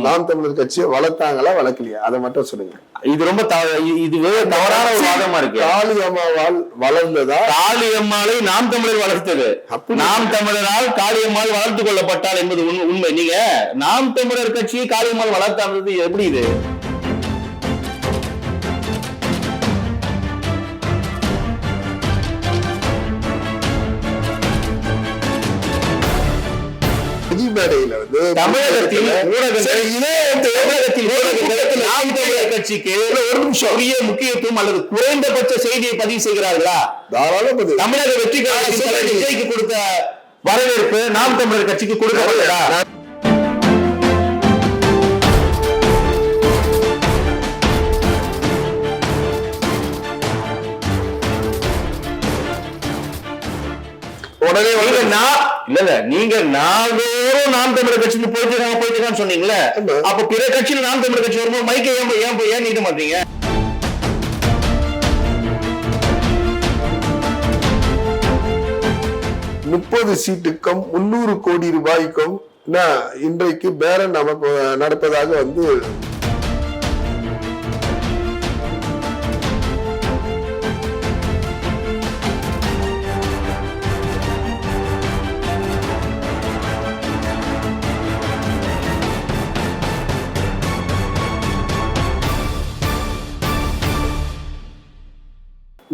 நாம் தமிழர் கட்சியை வளர்த்தாங்களா வளர்க்கலையா? அதை மட்டும் சொல்லுங்க. இது ரொம்ப இது வேற தவறான ஒரு வாதமா இருக்கு. காளி அம்மாவால் வளர்ந்ததா? காளியம்மாளை நாம் தமிழர் வளர்த்தது. நாம் தமிழரால் காளியம்மாள் வளர்த்து கொள்ளப்பட்டால் என்பது உண்- உண்மை. நீங்க நாம் தமிழர் கட்சியை காளியம்மாள் வளர்த்தானது எப்படி இது? தமிழர் கட்சிக்கு ஒரு நிமிஷம் உரிய முக்கியத்துவம் அல்லது குறைந்தபட்ச செய்தியை பதிவு செய்கிறார்களா? தாராள பதில் தமிழக வெற்றி விஜய்க்கு கொடுத்த வரவேற்பு நாம் தமிழர் கட்சிக்கு கொடுக்கப்பட்டதா? உடனே நான் இல்ல இல்ல நீங்க நாள்தோறும் நாம் தமிழர் கட்சிக்கு போயிட்டு இருக்காங்க போயிட்டு இருக்கான்னு சொன்னீங்கல்ல. அப்ப பிற கட்சியில் நாம் தமிழர் கட்சி வரும்போது மைக்கை ஏன் ஏன் ஏன் நீட்ட மாட்டீங்க முப்பது சீட்டுக்கும் முன்னூறு கோடி ரூபாய்க்கும் இன்றைக்கு பேரம் நமக்கு நடப்பதாக வந்து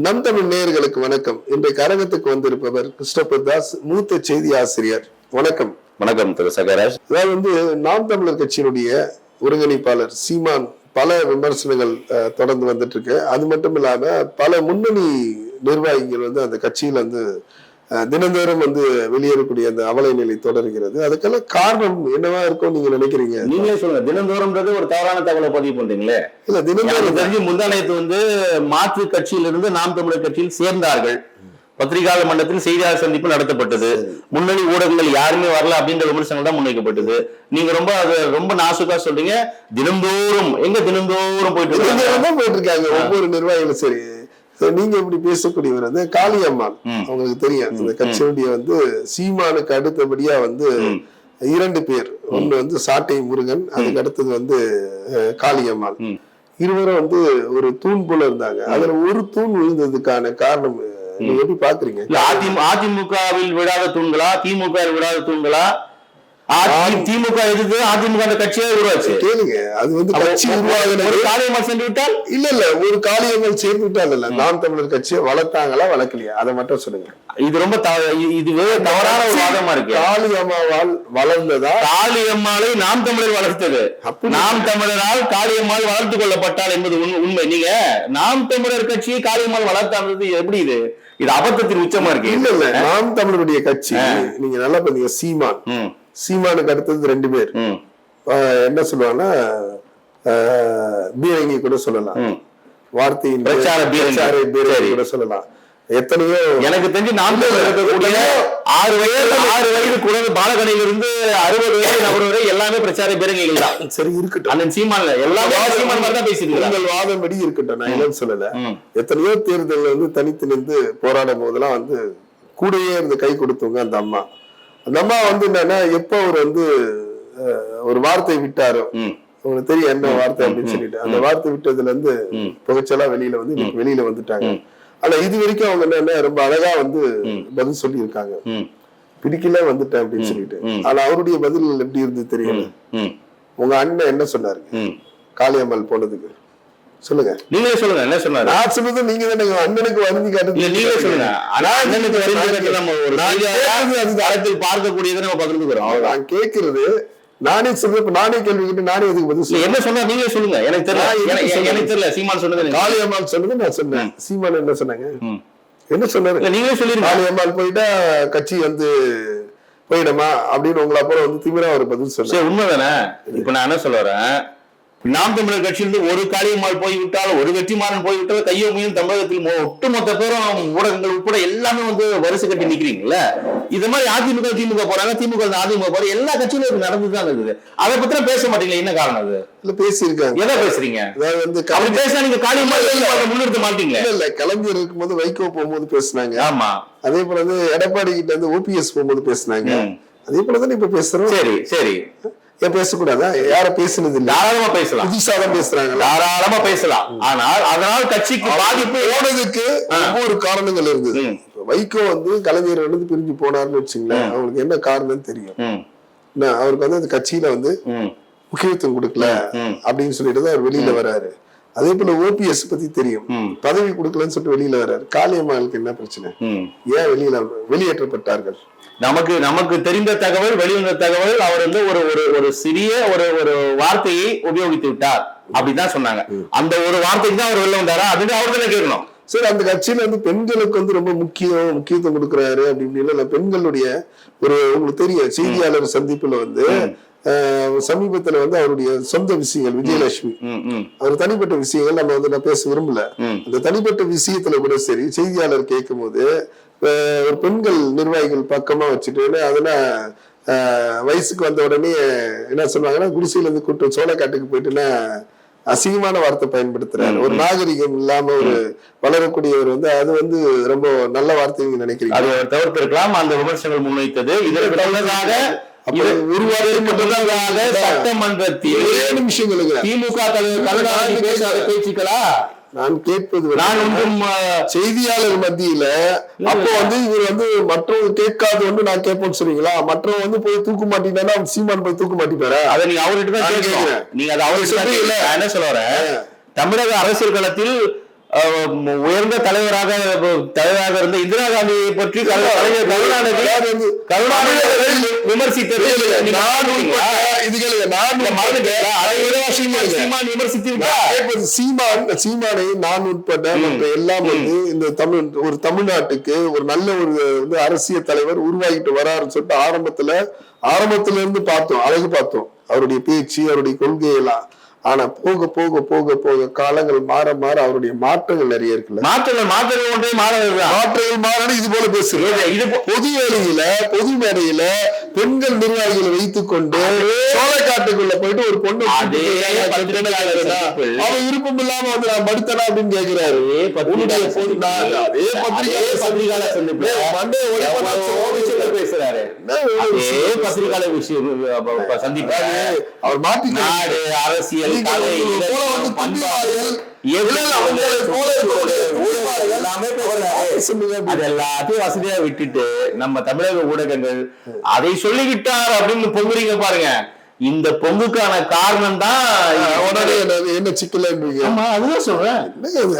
நம் தமிழ் நேயர்களுக்கு வணக்கம். இன்றைக்கு அரங்கத்துக்கு வந்திருப்பவர் கிறிஸ்டபர் தாஸ் மூத்த செய்தி ஆசிரியர். வணக்கம். வணக்கம் திரு சகராஜ் அதாவது வந்து நாம் தமிழர் கட்சியினுடைய ஒருங்கிணைப்பாளர் சீமான் பல விமர்சனங்கள் தொடர்ந்து வந்துட்டு இருக்கு. அது மட்டும் இல்லாம பல முன்னணி நிர்வாகிகள் வந்து அந்த கட்சியில வந்து தினந்தோறும் வந்து வெளியேறக்கூடிய அந்த அவலை நிலை தொடர்கிறது. அதுக்கெல்லாம் காரணம் என்னவா இருக்கும் நீங்க நினைக்கிறீங்க? நீங்களே சொல்லுங்க. தினந்தோறும்ன்றது ஒரு தவறான தகவலை பதிவு பண்றீங்களே? இல்ல தினந்தோறும் தெரிஞ்சு முந்தானயத்து வந்து மாற்று கட்சியிலிருந்து நாம் தமிழர் கட்சியில் சேர்ந்தார்கள். பத்திரிகையாளர் மன்றத்தில் செய்தியாளர் சந்திப்பு நடத்தப்பட்டது. முன்னணி ஊடகங்கள் யாருமே வரல அப்படின்ற விமர்சனங்கள் தான் முன்வைக்கப்பட்டது. நீங்க ரொம்ப அது ரொம்ப நாசுக்கா சொல்றீங்க. தினந்தோறும் எங்க தினந்தோறும் போயிட்டு இருக்காங்க? போயிட்டு இருக்காங்க. ஒவ்வொரு நிர்வாகிகளும் சரி. நீங்க இப்படி பேசக்கூடியவர் வந்து காளியம்மாள். அவங்களுக்கு தெரியும். இந்த கட்சியுடைய வந்து சீமானுக்கு அடுத்தபடியா வந்து. இரண்டு பேர். ஒண்ணு வந்து சாட்டை முருகன் அதுக்கு அடுத்தது வந்து காளியம்மாள். இருவரும் வந்து ஒரு தூண் போல இருந்தாங்க. அதுல ஒரு தூண் விழுந்ததுக்கான காரணம் நீங்க எப்படி பாக்குறீங்க? அதிமுகவில் விடாத தூண்களா திமுக விடாத தூண்களா? திமுக எதிர்த்து அதிமுக கட்சியே உருவாச்சு. கேளுங்க அது வந்து கட்சி காரியமா சென்று விட்டால்? இல்ல இல்ல ஒரு காளியம்மாள் சேர்ந்துட்டால் இல்ல. நாம் தமிழர் கட்சியை வளர்த்தாங்களா வளர்க்கலையா? அதை மட்டும் சொல்லுங்க. இது ரொம்ப இது வேற தவறான ஒரு வாதமா இருக்கு. காளியம்மாவால் வளர்ந்ததா? காளியம்மாளை நாம் தமிழர் வளர்த்தது. நாம் தமிழரால் காளியம்மாள் வளர்த்து கொள்ளப்பட்டால் என்பது உண்- உண்மை. நீங்க நாம் தமிழர் கட்சியை காளியம்மாள் வளர்த்தானது எப்படி இது? இது அபத்தத்தின் உச்சமா இருக்கு. இல்ல இல்ல நாம் தமிழருடைய கட்சி நீங்க நல்லா பண்ணீங்க சீமான். சீமானுக்கு அடுத்தது ரெண்டு பேர். என்ன சொல்லுவாங்கன்னா பீரங்கி கூட சொல்லலாம். ம். வார்த்தையின் பிரச்சார பீரங்கி. கூட சொல்லலாம். எத்தனையோ எனக்கு தெரிஞ்சு இருக்கக்கூடிய ஆறு வயது ஆறு வயது குழந்தை பாலகனையிலிருந்து அறுபது வயது நபர் வரை எல்லாமே பிரச்சார பீரங்கிகள் தான். சரி இருக்கட்டும். அந்த சீமான்ல எல்லாமே சீமான் மாதிரி தான் பேசிட்டு உங்கள் வாதம்படி இருக்கட்டும் நான் இல்லைன்னு சொல்லல. எத்தனையோ தேர்தல்ல வந்து தனித்து நின்று போராடும் போதெல்லாம் வந்து கூடயே இருந்து கை கொடுத்தவங்க அந்த அம்மா. அந்த அம்மா வந்து என்னன்னா எப்ப அவர் வந்து ஒரு வார்த்தை விட்டாரோ உங்களுக்கு தெரியும் என்ன வார்த்தை அப்படின்னு சொல்லிட்டு. அந்த வார்த்தை விட்டதுல இருந்து. புகைச்சலா வெளியில வந்து வெளியில வந்துட்டாங்க. ஆனா இது வரைக்கும் அவங்க என்னன்னா ரொம்ப அழகா வந்து பதில் சொல்லி இருக்காங்க பிடிக்கல வந்துட்டேன் அப்படின்னு சொல்லிட்டு. ஆனா அவருடைய பதில் எப்படி இருந்து தெரியல. உங்க அண்ணன் என்ன சொன்னாரு. காளியம்மாள் போனதுக்கு. சொல்லுங்க. நீங்களே சொல்லுங்க என்ன சொன்னாரு? நான் சொன்னது நீங்க தானே அண்ணனுக்கு வருந்தி காட்டு இல்ல நீங்களே சொல்லுங்க. ஆனா அண்ணனுக்கு வருகிறது நம்ம ஒரு. தளத்தில் பார்க்கக்கூடியதை நம்ம பகிர்ந்துக்கிறோம். நான் கேட்கிறது நானே சொல்றது இப்ப நானே கேள்வி கேட்டு நானே அதுக்கு பதில் என்ன சொன்னா நீங்களே சொல்லுங்க. எனக்கு தெரியல. எனக்கு- தெரியல. சீமான் சொன்னது எனக்கு காளியம்மாள் சொன்னது நான் சொன்னேன். சீமான் என்ன சொன்னாங்க. என்ன சொன்னாரு? நீங்களே சொல்லிருங்க. காளியம்மாள் போயிட்டா கட்சி வந்து போயிடுமா அப்படின்னு உங்களை அப்புறம் வந்து திமிரா ஒரு பதில் சொன்னேன் உண்மைதானே? இப்ப நான் என்ன சொல்ல வரேன்? நாம் தமிழர் கட்சியிலிருந்து ஒரு காளியம்மாள் போய்விட்டால் ஒரு வெற்றிமாறன் போய்விட்டால் கையொம்மையும் தமிழகத்தில் ஒட்டுமொத்த பேரும் ஊடகங்கள் உட்பட எல்லாமே வந்து வரிசை கட்டி நிக்கிறீங்கல்ல? இது மாதிரி அதிமுக திமுக போறாங்க திமுக அதிமுக போறாங்க எல்லா கட்சியிலும் இது நடந்துதான் இருக்குது. அதை பத்தி பேச மாட்டீங்களா என்ன காரணம் அது? இல்ல பேசியிருக்காங்க. எதை பேசுறீங்க? அதாவது வந்து கலைஞர் பேசினா நீங்க காளியம்மாள் முன்னிறுத்த மாட்டீங்களே? இல்ல இல்ல. கலைஞர் இருக்கும்போது வைகோ போகும்போது பேசுனாங்க. ஆமா. அதே போல வந்து எடப்பாடி கிட்ட வந்து ஓபிஎஸ் போகும்போது பேசுனாங்க. அதே போல தானே இப்ப பேசுறோம்? சரி சரி. ஏன் பேசக்கூடாதா? யார பேசுனது இல்ல தாராளமா பேசலாம். புதுசா தான் பேசுறாங்களா? தாராளமா பேசலாம். ஆனால் அதனால் கட்சிக்கு பாதிப்பு போனதுக்கு ஒவ்வொரு காரணங்கள். இப்ப வைகோ வந்து கலைஞர் வந்து பிரிஞ்சு போனாருன்னு வச்சுங்களேன். அவங்களுக்கு என்ன காரணம் தெரியும். அவருக்கு வந்து அந்த கட்சியில வந்து முக்கியத்துவம் கொடுக்கல. அப்படின்னு சொல்லிட்டு தான் அவர் வெளியில வராரு. அதே போல ஓபிஎஸ் பத்தி தெரியும். பதவி கொடுக்கலன்னு சொல்லிட்டு வெளியில வராரு. காளியம்மாளுக்கு என்ன பிரச்சனை. ஏன் வெளியில வெளியேற்றப்பட்டார்கள்? நமக்கு நமக்கு தெரிந்த தகவல் வெளிவந்த தகவல் அவர் வந்து ஒரு ஒரு ஒரு சிறிய ஒரு ஒரு வார்த்தையை உபயோகித்து விட்டார் அப்படிதான் சொன்னாங்க. அந்த ஒரு வார்த்தைக்கு தான் அவர் வெளில வந்தாரா? அதுக்கு அவர் தானே கேட்கணும். சரி அந்த கட்சியில வந்து பெண்களுக்கு வந்து ரொம்ப முக்கியம் முக்கியத்துவம் கொடுக்குறாரு அப்படி இப்படின்னு இல்ல பெண்களுடைய ஒரு உங்களுக்கு தெரியும் செய்தியாளர் சந்திப்புல வந்து சமீபத்துல வந்து அவருடைய சொந்த விஷயங்கள் விஜயலட்சுமி. அவர் தனிப்பட்ட விஷயங்கள் நம்ம வந்து நான் பேச விரும்பல. அந்த தனிப்பட்ட விஷயத்துல கூட சரி செய்தியாளர் கேட்கும் போது ஒரு பெண்கள் நிர்வாகிகள் பக்கமா வச்சுட்டு அதெல்லாம் வயசுக்கு வந்த உடனே என்ன சொல்லுவாங்கன்னா குடிசையில இருந்து கூட்டு சோளக்காட்டுக்கு போயிட்டுன்னா அசிங்கமான வார்த்தை பயன்படுத்துறாரு. ஒரு நாகரிகம் இல்லாம ஒரு வளரக்கூடியவர் வந்து அது வந்து ரொம்ப நல்ல வார்த்தை நீங்க நினைக்கிறீங்க. அது அவர் தவிர்த்திருக்கலாம். அந்த விமர்சனங்கள் முன்வைத்தது. இதற்கு முன்னதாக சட்டமன்றத்தில் திமுக தலைவர் பேச்சுக்களா நான் கேட்பது நான் ஒன்றும் செய்தியாளர் மத்தியில அப்போ வந்து இவர் வந்து மற்றவங்க கேட்காது வந்து நான் கேட்பேன்னு சொல்றீங்களா? மற்றவங்க வந்து போய் தூக்க மாட்டீங்கன்னா சீமான் போய் தூக்க மாட்டிப்பாரா? அதை நீங்க அவர்கிட்ட தான் கேட்கிறேன். நீங்க அதை அவர்கிட்ட. நான் என்ன சொல்ல வரேன்? தமிழக அரசியல் களத்தில் உயர்ந்த தலைவராக தலைவராக இருந்த இந்திரா காந்தியை பற்றி கலைஞர் கருணாநிதி கருணாநிதி விமர்சித்தது. சீமான் சீமான் நான் விட்டார். கேட்பது சீமான் சீமானை நான் உட்பட மற்ற எல்லாம் வந்து இந்த தமிழ் ஒரு தமிழ்நாட்டுக்கு ஒரு நல்ல ஒரு வந்து அரசியல் தலைவர் உருவாகிட்டு வராருன்னு சொல்லிட்டு ஆரம்பத்துல ஆரம்பத்துல இருந்து பார்த்தோம் அழகு பார்த்தோம். அவருடைய பேச்சு அவருடைய கொள்கை எல்லாம் ஆனா போக போக போக போக காலங்கள் மாற மாற அவருடைய மாற்றங்கள் நிறைய இருக்குல்ல? மாற்றங்கள் மாற்றங்கள் ஒன்றே மாறதுதான் மாற்றங்கள் மாற இது போல பேசுறேன். இது பொது வேலையில பொது மேடையில பெண்கள் நிர்வாகிகளை வைத்துக் கொண்டு சோளக்காட்டுக்குள்ள போயிட்டு ஒரு பொண்ணு. அவன் விருப்பம் இல்லாம வந்து நான் படுத்தனா அப்படின்னு விஷயங்கள் பேசுறாரு. அவர் நாடு அரசியல் எல்லாத்தையும் வசதியா விட்டுட்டு நம்ம தமிழக ஊடகங்கள் அதை சொல்லிவிட்டார் அப்படின்னு பொங்குறீங்க பாருங்க. இந்த பொங்குக்கான காரணம் தான் உடனே என்ன- ஆமா அதுதான் சொல்றேன்?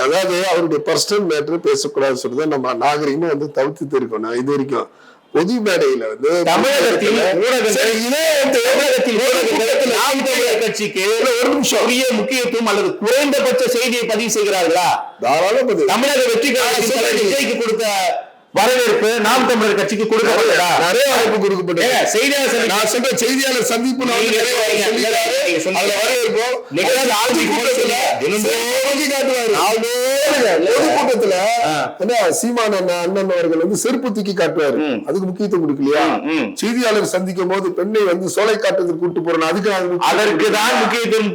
அதாவது அவருடைய பர்சனல் மேட்டர் பேசக்கூடாதுன்னு சொல்லிதான் நம்ம நாகரிகமா வந்து தவிர்த்து இருக்கணும் இது வரைக்கும் பொது மேடையில வந்து தமிழகத்தில் கட்சிக்கு ஒரு நிமிஷம். உரிய முக்கியத்துவம் அல்லது குறைந்தபட்ச செய்தியை பதிவு செய்கிறார்களா? தாராள பதில் தமிழக வெற்றி விஜய்க்கு கொடுத்த வரவேற்பு நாம் தமிழர் கட்சிக்கு கொடுக்கப்பட்டதா? நிறைய வாய்ப்பு கொடுக்கப்பட்டது. செய்தியாளர் நான் சொல்ற செய்தியாளர் சந்திப்பு நான் வரவேற்போம் கூட்டத்துல சீமான் அண்ணன் அவர்கள் வந்து செருப்பு தூக்கி காட்டுவாரு. அதுக்கு முக்கியத்துவம் கொடுக்கலையா. செய்தியாளர் சந்திக்கும் போது பெண்ணை வந்து சோலை காட்டுறதுக்கு கூட்டு போறேன் அதுக்கு அதற்கு தான் முக்கியத்துவம்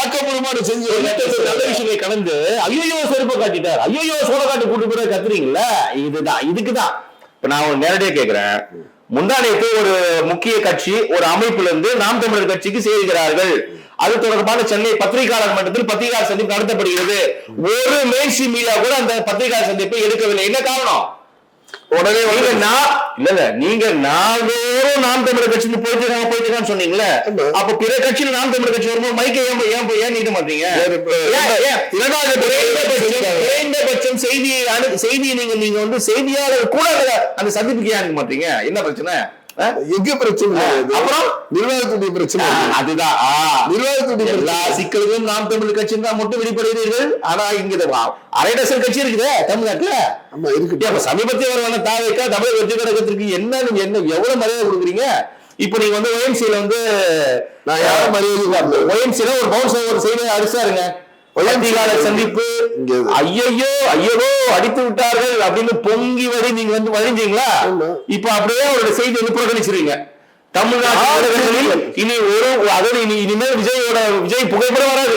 ஆக்கப்பூர்வமான செஞ்சு நல்ல கடந்து ஐயோ செருப்பை காட்டிட்டார். ஐயோ சோழ காட்டு கூட்டு போய் கத்துறீங்கல்ல? இதுதான் இதுக்குதான். இப்ப நான் நேரடியா கேக்குறேன். முந்தானைக்கு ஒரு முக்கிய கட்சி ஒரு அமைப்புல இருந்து நாம் தமிழர் கட்சிக்கு சேர்கிறார்கள். அது தொடர்பான சென்னை பத்திரிகையாளர் மன்றத்தில் பத்திரிகையாளர் சந்திப்பு நடத்தப்படுகிறது. ஒரு மெயின் மீடியா கூட அந்த பத்திரிகையாளர் சந்திப்பை எடுக்கவில்லை. என்ன காரணம்? உடனே நீங்க நான் இல்ல இல்ல நீங்க நாள்தோறும் நாம் தமிழர் கட்சிக்கு போயிட்டு இருக்காங்க போயிட்டு இருக்கான்னு சொன்னீங்களே ஆமா. அப்ப பிற கட்சியில நாம் தமிழர் கட்சி வரும்போது மைக்கை ஏன் ஏன் ஏன் நீட்ட மாட்டீங்க? குறைந்தபட்சம் செய்தியை செய்தியை நீங்க நீங்க வந்து செய்தியாளர் கூட அந்த- சந்திப்புக்கு ஏன் அனுப்ப மாட்டீங்க? என்ன பிரச்சனை? எங்க பிரச்சனை. அப்புறம்? நிர்வாகத்துடைய பிரச்சனை. அதுதான் ஆ. நிர்வாகத்துடைய எல்லா பிரச்சனை சிக்கல்களும் நாம் தமிழ் கட்சி தான் மட்டும் வெளிப்படுகிறீர்கள் ஆனா இங்க அரை டசன் கட்சி இருக்குதே தமிழ்நாட்டுல ஆமா இருக்கட்டும் அப்ப சமீபத்திய வருமான தாவைக்கா தமிழக வெற்றி கழகத்திற்கு என்ன நீங்க என்ன எவ்வளவு மரியாதை கொடுக்குறீங்க இப்போ நீங்க வந்து OMC-ல வந்து நான் யாரும் மரியாதை. OMC-ல ஒரு பவுன்ஸ் ஒரு செய்தி அடிச்சாருங்க பத்திரிகையாளர் சந்திப்பு. ஐயையோ ஐயோ அடித்து விட்டார்கள் அப்படின்னு பொங்கி வழி நீங்க வந்து வழிஞ்சீங்களா. இப்ப அப்படியே அவரோட செய்தி வந்து புறக்கணிச்சிருங்க சரி. இனி ஒரு அதோட இனி இனிமேல் விஜயோட விஜய் புகைப்படம் வராது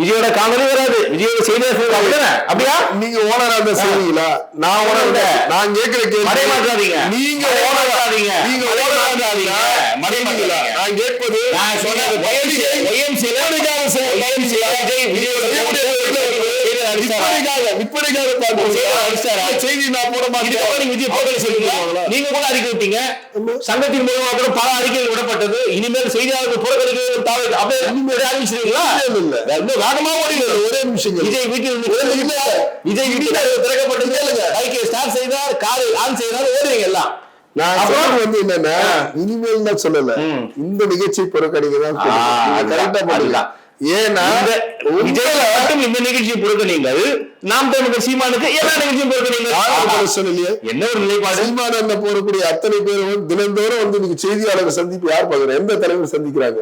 விஜயோட காணொலி வராது. விஜயோட செய்தியாளர்கள் அப்படியா? நீங்க ஓனரா இருந்தா செய்வீங்களா நான் ஓனர். நான் கேட்கிற கேள்வி மறைமாற்றாதீங்க. நீங்க மறைமாற்றாதீங்க. ஓனரா நீங்க மறைமாற்றாதீங்க. ஓனரா மறைமாற்றாதீங்க. நான் கேட்பது நான் சொன்னது YMCA YMCA விஜய் விஜயோட விற்பனைக்காக விற்பனைக்காக? செய்தி நான் போட மாட்டேன். விஜய் போகல சொல்லுங்க நீங்க கூட அறிக்கை விட்டீங்க. சங்கத்தின் மூலமா கூட பல அறிக்கைகள் விடப்பட்டது. இனிமேல் செய்தியாளர்கள் புறக்கணிக்க தாவை அப்படியே இல்ல. இன்னும் வேகமா ஓடிங்க ஒரே நிமிஷம். விஜய் வீட்டில் விஜய் வீட்டில் திறக்கப்பட்டது கைக்கு ஸ்டார்ட் செய்தார் கார் ஆன் செய்தார் ஓடுவீங்க எல்லாம். நான் வந்து என்னன்னா இனிமேல் தான் சொல்லல. இந்த நிகழ்ச்சி புறக்கணிக்க தான் கரெக்டா அதுதான். ஏன்னா இந்த நிகழ்ச்சியை பொறுக்க நீங்கள் நாம் தமிழர் சீமானுக்கு எல்லா நிகழ்ச்சியும் பொறுக்க நீங்கள். சொல்லலையே என்ன ஒரு நிலைப்பாடு? அத்தனை பேரும் தினந்தோறும் வந்து இன்னைக்கு செய்தியாளர் சந்திப்பு யார் பாக்குறாங்க எந்த தலைவர் சந்திக்கிறாங்க?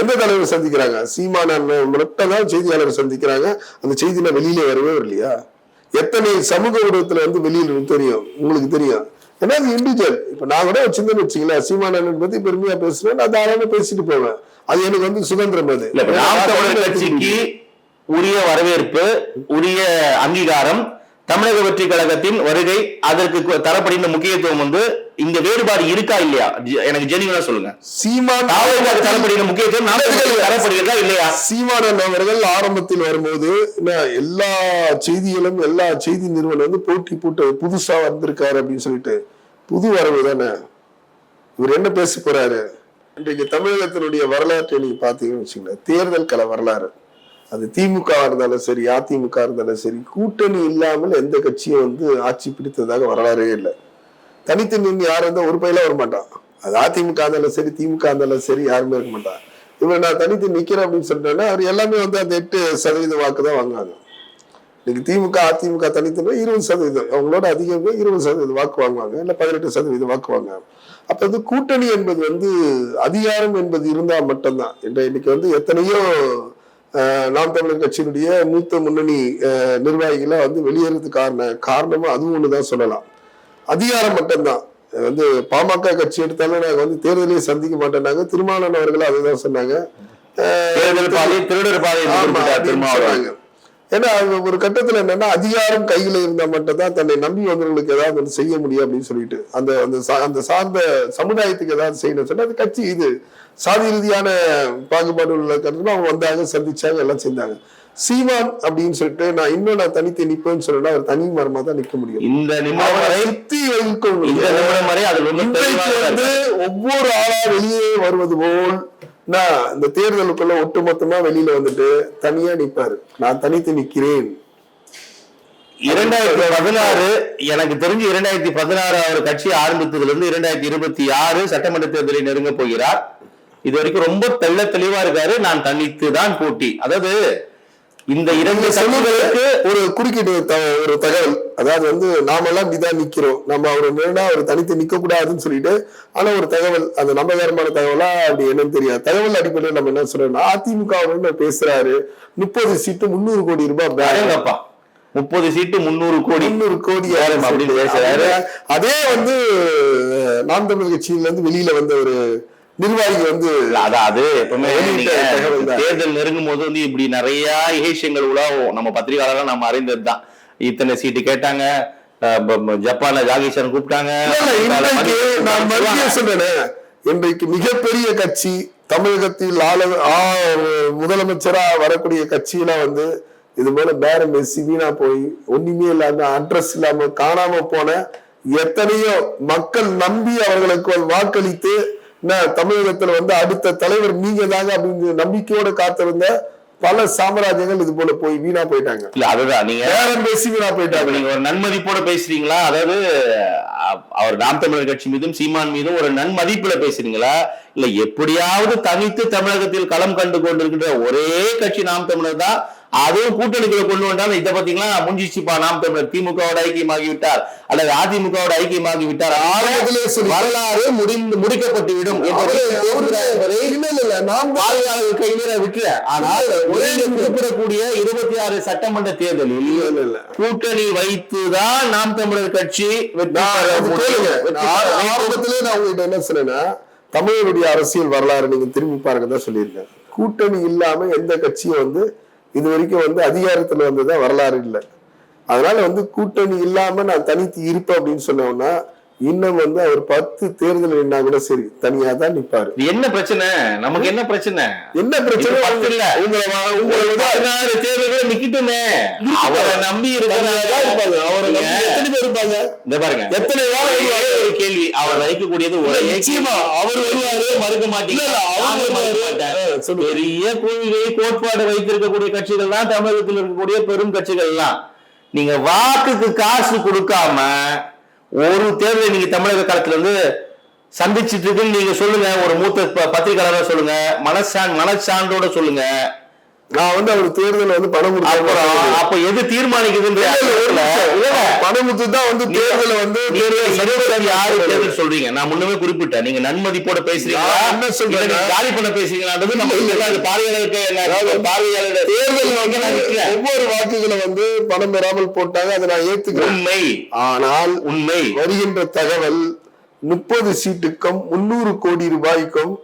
எந்த தலைவர் சந்திக்கிறாங்க? சீமானன் மட்டும் தான் செய்தியாளர் சந்திக்கிறாங்க. அந்த செய்தியில வெளியில வரவே இல்லையா எத்தனை சமூக ஊடகத்துல வந்து வெளியில தெரியும்? உங்களுக்கு தெரியும். ஏன்னா அது இண்டிவிஜுவல் இப்ப நான் கூட சின்ன வச்சுங்களேன் சீமானன் பத்தி பெருமையா பேசுறேன். நான் தாராளமா பேசிட்டு போவேன். அது எனக்கு வந்து சுதந்திரம் அது. கட்சிக்கு உரிய வரவேற்பு உரிய அங்கீகாரம் தமிழக வெற்றி கழகத்தின் வருகை அதற்கு தரப்படுகின்ற முக்கியத்துவம் வந்து இந்த வேறுபாடு இருக்கா இல்லையா? எனக்கு ஜெனிவனா சொல்லுங்க. சீமான் தாவலுக்கு தரப்படுகின்ற முக்கியத்துவம் தரப்படுகிறதா இல்லையா? சீமானன் அவர்கள் ஆரம்பத்தில் வரும்போது எல்லா செய்திகளும் எல்லா செய்தி நிறுவனம் வந்து போட்டி போட்டு புதுசா வந்திருக்காரு அப்படின்னு சொல்லிட்டு புது வரவு தானே? இவர் என்ன பேச போறாரு? இன்றைக்கு தமிழகத்தினுடைய வரலாற்றை நீங்க பாத்தீங்கன்னு வச்சுங்களேன் தேர்தல் கள வரலாறு. அது திமுக இருந்தாலும் சரி அதிமுக இருந்தாலும் சரி கூட்டணி இல்லாமல் எந்த கட்சியும் வந்து ஆட்சி பிடித்ததாக வரலாறே இல்லை. தனித்து நின்று யாரும் இருந்தால் ஒரு பையில வர மாட்டான் அது அதிமுக இருந்தாலும் சரி திமுக இருந்தாலும் சரி யாருமே இருக்க மாட்டான். இவர் நான் தனித்து நிக்கிறேன் அப்படின்னு சொல்லிட்டேன்னா அவர் எல்லாமே வந்து அந்த எட்டு சதவீத வாக்கு தான் வாங்குவாங்க. இன்னைக்கு திமுக அதிமுக தனித்துனா இருபது சதவீதம். அவங்களோட அதிகமாக இருபது சதவீதம் வாக்கு வாங்குவாங்க இல்லை பதினெட்டு சதவீதம் வாக்கு வாங்குவாங்க. அப்ப வந்து கூட்டணி என்பது வந்து அதிகாரம் என்பது இருந்தா மட்டும்தான். என்ற இன்னைக்கு வந்து எத்தனையோ நாம் தமிழர் கட்சியினுடைய மூத்த முன்னணி நிர்வாகிகளை வந்து வெளியேறதுக்கு காரணம் காரணமும் அதுவும் ஒண்ணுதான் சொல்லலாம். அதிகாரம் மட்டும்தான். வந்து பாமக கட்சி எடுத்தாலும் நாங்க வந்து தேர்தலே சந்திக்க மாட்டேன்னாங்க திருமாவளவன் அவர்கள் அதுதான் சொன்னாங்க. அஹ், தேர்தல் பாதை திருடர் பாதை சொன்னாங்க. ஏன்னா ஒரு கட்டத்துல என்னன்னா அதிகாரம் கையில இருந்தா மட்டும்தான் தன்னை நம்பி வந்தவர்களுக்கு ஏதாவது ஒண்ணு செய்ய முடியும் அப்படின்னு சொல்லிட்டு அந்த அந்த அந்த சார்ந்த சமுதாயத்துக்கு ஏதாவது செய்யணும்னு சொன்னா அது கட்சி இது சாதி ரீதியான பாகுபாடு உள்ள கருத்துல அவங்க வந்தாங்க சந்திச்சாங்க எல்லாம் செஞ்சாங்க சீமான் அப்படின்னு சொல்லிட்டு நான் இன்னும் நான் தனித்து நிப்பேன்னு சொன்னா அவர் தனி மரமா தான் நிக்க முடியும். இந்த சுத்தி வைக்கும் வந்து ஒவ்வொரு ஆளா வெளியே வருவது போல் நான் இந்த தேர்தலுக்குள்ள ஒட்டுமொத்தமா வெளியில வந்துட்டு தனியா நிப்பாரு. நான் தனித்து நிக்கிறேன். இரண்டாயிரத்தி பதினாறு எனக்கு தெரிஞ்சு இரண்டாயிரத்தி பதினாறு அவர் கட்சி ஆரம்பித்ததுல இருந்து இரண்டாயிரத்தி இருபத்தி ஆறு சட்டமன்ற தேர்தலை நெருங்க போகிறார். இது வரைக்கும் ரொம்ப தெள்ள தெளிவா இருக்காரு. நான் தனித்து தான் போட்டி. அதாவது இந்த இரண்டு கட்சிகளுக்கு ஒரு குறுக்கீடு த- ஒரு தகவல். அதாவது வந்து நாமெல்லாம் இப்படிதான் நிக்கிறோம். நம்ம அவர் என்னன்னா அவர் தனித்து நிக்க கூடாதுன்னு சொல்லிட்டு ஆனா ஒரு தகவல் அது நம்பகரமான தகவலா அப்படி என்னன்னு தெரியாது. தகவல் அடிப்படையில் நம்ம என்ன சொல்றோம்னா அதிமுக பேசுறாரு. முப்பது சீட்டு முந்நூறு கோடி ரூபாய் பேங்க் அடேங்கப்பா. முப்பது சீட்டு முன்னூறு கோடி. முந்நூறு கோடி அப்படின்னு பேசுறாரு. அதே வந்து நாம் தமிழ் கட்சியில இருந்து வெளியில வந்த ஒரு நிர்வாகி வந்து அதாவது எப்பவுமே. தேர்தல் நெருங்கும் போது வந்து இப்படி நிறைய இகேஷங்கள் உலாவும். நம்ம பத்திரிகையாளர்கள் நம்ம அறிந்ததுதான். இத்தனை சீட்டு கேட்டாங்க. ஜப்பான்ல ஜாகிஷன் கூப்பிட்டாங்க. இன்றைக்கு மிகப்பெரிய கட்சி தமிழகத்தில் ஆள முதலமைச்சரா வரக்கூடிய கட்சியில வந்து இது போல பேரம் பேசி வீணா போய் ஒண்ணுமே இல்லாம அட்ரஸ் இல்லாம காணாம போன எத்தனையோ மக்கள் நம்பி அவர்களுக்கு வாக்களித்து தமிழகத்துல வந்து அடுத்த தலைவர் நீங்க தாங்க அப்படின்னு நம்பிக்கையோட காத்திருந்த பல சாம்ராஜ்யங்கள் இது போல போய் வீணா போயிட்டாங்க. இல்ல அதுதான். நீங்க பேரம் பேசி வீணா போயிட்டாங்க. நீங்க ஒரு நன்மதிப்போட பேசுறீங்களா? அதாவது அவர் நாம் தமிழர் கட்சி மீதும் சீமான் மீதும் ஒரு நன்மதிப்புல பேசுறீங்களா? இல்ல எப்படியாவது தனித்து தமிழகத்தில் களம் கண்டு கொண்டிருக்கின்ற ஒரே கட்சி நாம் தமிழர் தான் அதுவும் கூட்டணிக்குள்ள கொண்டு வந்தாலும் இதை பாத்தீங்களா முடிஞ்சிச்சுப்பா நாம் தமிழர் திமுகவோட ஐக்கியமாகி விட்டார் அல்லது அதிமுகவோட ஐக்கியமாகி விட்டார் ஆரம்பத்திலே சொல்லி- வரலாறு முடிந்து முடிக்கப்பட்டு விடும் என்பதை அவரு- இல்ல, இல்ல, இல்ல, நாம் தான் பாதுகாப்பு கையில விட்டுற ஆனால் ஒரே குறிப்பிடக்கூடிய இருபத்தி ஆறு சட்டமன்ற தேர்தலில். கூட்டணி வைத்துதான் நாம் தமிழர் கட்சி. ஆரம்பத்திலே நான் உங்ககிட்ட என்ன சொன்னேன்னா தமிழருடைய அரசியல் வரலாறு நீங்க திரும்பி பாருங்க தான் சொல்லியிருக்கேன். கூட்டணி இல்லாம எந்த கட்சியும் வந்து இது வரைக்கும் வந்து அதிகாரத்துல வந்ததா வரலாறு இல்லை. அதனால வந்து கூட்டணி இல்லாம நான் தனித்து இருப்பேன் அப்படின்னு சொன்னோம்னா இன்னும் வந்து அவர் பத்து தேர்தல் நின்னா கூட சரி தனியா தான் நிப்பாரு. என்ன பிரச்சனை? நமக்கு என்ன பிரச்சனை? என்ன பிரச்சனை? இல்ல. உங்களை உங்களை பதினாறு தேர்தல்கள் நிக்கட்டுமே. அவரை நம்பி தான் இருப்பாங்க. அவரை எத்தனை பேர் இருப்பாங்க? இந்த பாருங்க. எத்தனை வாரம் ஒரே கேள்வி. அவர் வைக்கக்கூடியது ஒரே நிச்சயமா. அவர் வருவாரு. மறுக்க மாட்டீங்க. பெரிய கொள்கை கோட்பாடு வைத்திருக்கக்கூடிய கட்சிகள் தான் தமிழகத்தில் இருக்கக்கூடிய பெரும் கட்சிகள் எல்லாம் நீங்க வாக்குக்கு காசு கொடுக்காம ஒரு தேர்தலை நீங்க தமிழக களத்துல இருந்து சந்திச்சிட்டு இருக்குன்னு நீங்க சொல்லுங்க. ஒரு மூத்த ப- சொல்லுங்க. மனசான் மனசான்றோட சொல்லுங்க. நான் வந்து அவர் தேர்தல் வந்து பணம் அப்ப எது தீர்மானிக்குதுன்ற. பணமுத்து தான் வந்து தேர்தலை வந்து ஆறு தேர்தல் சொல்றீங்க. நான் முன்னமே குறிப்பிட்டேன். நீங்க நன்மதிப்போட பேசுறீங்களா? என்ன நீங்க காலி பண்ண பேசுறீங்களான்றது நம்ம பார்வையாளருக்கு பார்வையாளர் தேர்தல் வந்து. ஒவ்வொரு வாக்குகளை வந்து பணம் பெறாமல் போட்டாங்க. அதை நான் ஏத்துக்கிறேன். உண்மை. ஆனால் உண்மை. வருகின்ற தகவல் முப்பது சீட்டுக்கும் முன்னூறு கோடி ரூபாய்க்கும்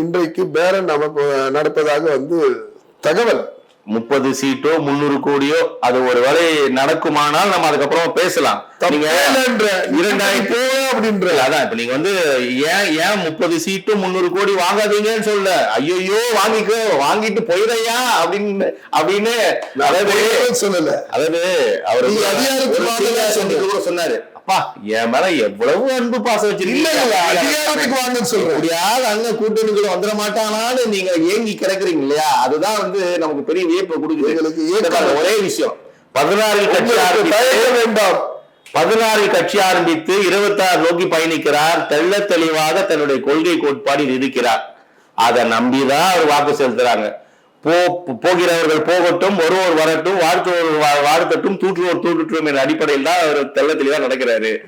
இன்றைக்கு பேரம் நமக்கு நடப்பதாக வந்து தகவல். முப்பது சீட்டோ முன்னூறு கோடியோ அது ஒரு வேலை நடக்குமானால் நம்ம அதுக்கப்புறம் பேசலாம். நீங்க இரண்டாயிரத்தி அப்படின்ற அதான் இப்ப நீங்க வந்து ஏன் ஏன் முப்பது சீட்டு முன்னூறு கோடி வாங்காதீங்கன்னு சொல்ல? ஐயோ வாங்கிக்கோ வாங்கிட்டு போயிடையா அப்படின்னு அப்படின்னு அதாவது சொல்லல. அதாவது அவர் சொன்னாரு. அப்பா என் மேல எவ்வளவு அன்பு பாசம் வச்சிருக்கீங்க? வாங்கன்னு சொல்றேன் எப்படியாவது அங்க கூட்டணிக்குள்ள வந்துட மாட்டானான்னு நீங்க ஏங்கி கிடக்குறீங்க இல்லையா? அதுதான் வந்து நமக்கு பெரிய வியப்பை கொடுக்குது. ஒரே விஷயம். பதினாறில் கட்சி வேண்டாம். பதினாறில் கட்சி ஆரம்பித்து இருபத்தாறு நோக்கி பயணிக்கிறார். தெள்ள தெளிவாக தன்னுடைய கொள்கை கோட்பாடில் இருக்கிறார். அதை நம்பிதான் அவர் வாக்கு செலுத்துறாங்க. போ போகிறவர்கள் போகட்டும் ஒருவர் வரட்டும் வாழ்த்துவோர் வா- வாழ்த்தட்டும் தூற்றுவோர் தூற்றட்டும் என்ற அடிப்படையில் தான் அவர் தெல்ல தெளிவா நடக்கிறாரு.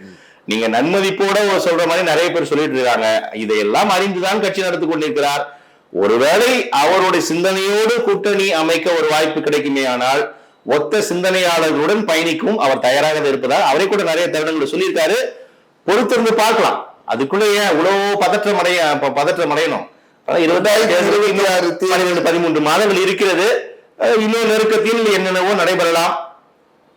நீங்க நன்மதிப்போட ஒரு சொல்ற மாதிரி நிறைய பேர் சொல்லிட்டு இருக்காங்க. இதையெல்லாம் அறிந்துதான் கட்சி நடத்தி கொண்டிருக்கிறார். ஒருவேளை அவருடைய சிந்தனையோடு கூட்டணி அமைக்க ஒரு வாய்ப்பு கிடைக்குமே ஆனால் ஒத்த சிந்தனையாளர்களுடன் பயணிக்கும் அவர் தயாராக இருப்பதால் அவரை கூட நிறைய தருணங்கள் சொல்லியிருக்காரு. பொறுத்திருந்து பார்க்கலாம். அதுக்குள்ளேயே ஏன் இவ்வளவு பதற்றம் அடைய பதற்றம் அடையணும். இருபதாயிரத்தி. பன்னிரெண்டு பதிமூன்று மாதங்கள் இருக்கிறது. அஹ் இன்னும் நெருக்கத்தில் என்னென்னவோ நடைபெறலாம்.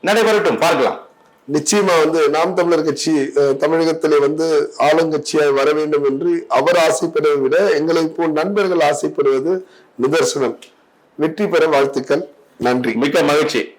நடைபெறட்டும் பார்க்கலாம். நிச்சயமா வந்து நாம் தமிழர் கட்சி தமிழகத்திலே வந்து ஆளுங்கட்சியாய் வர வேண்டும் என்று அவர் ஆசைப்படுவதை விட எங்களை போல் நண்பர்கள் ஆசைப்படுவது நிதர்சனம். வெற்றி பெற வாழ்த்துக்கள். நன்றி. மிக்க மகிழ்ச்சி.